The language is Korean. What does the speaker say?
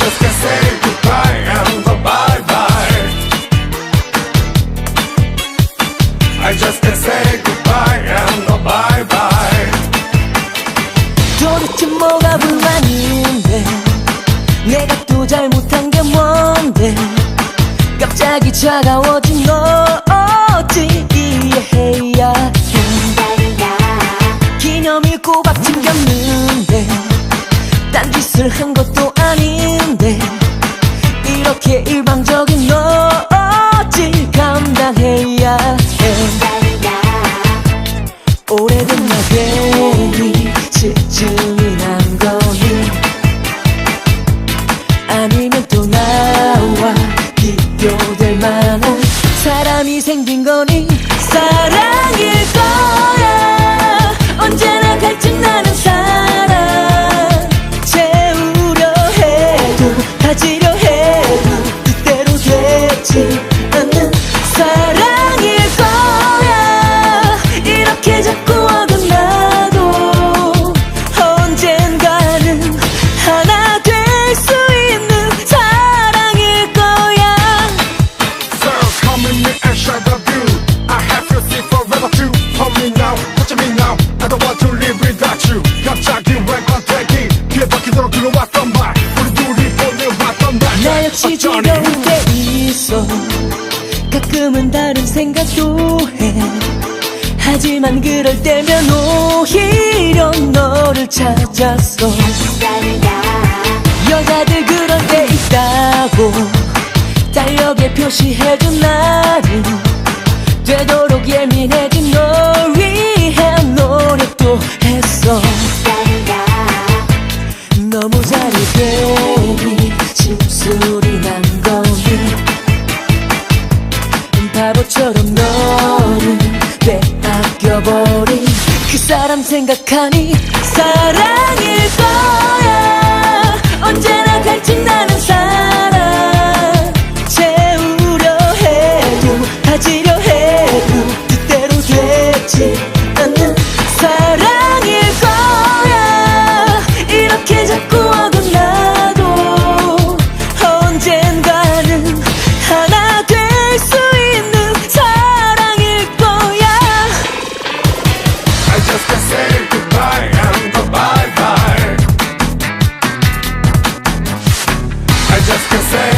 Just can't say goodbye and bye bye. I just can't say goodbye and bye bye. 도대체 뭐가 불만인데 내가 또 잘못한 게 뭔데 갑자기 차가워 아닌데 이렇게 일방적인 너 어찌 감당해야 해? 오래된 나 괜히 실증이 난 거니? 아니면 또 나와 비교될 만한 사람이 생긴 거니 되 가끔은 다른 생각도 해. 하지만 그럴 때면 오히려 너를 찾았어. 여자들 그럴 때 있다고 달력에 표시해준 나를 되도록 예민해진 널 위해 노력도 했어. 너무 잘해 바보처럼 너를 빼앗겨버린 그 사람 생각하니 사랑 to say.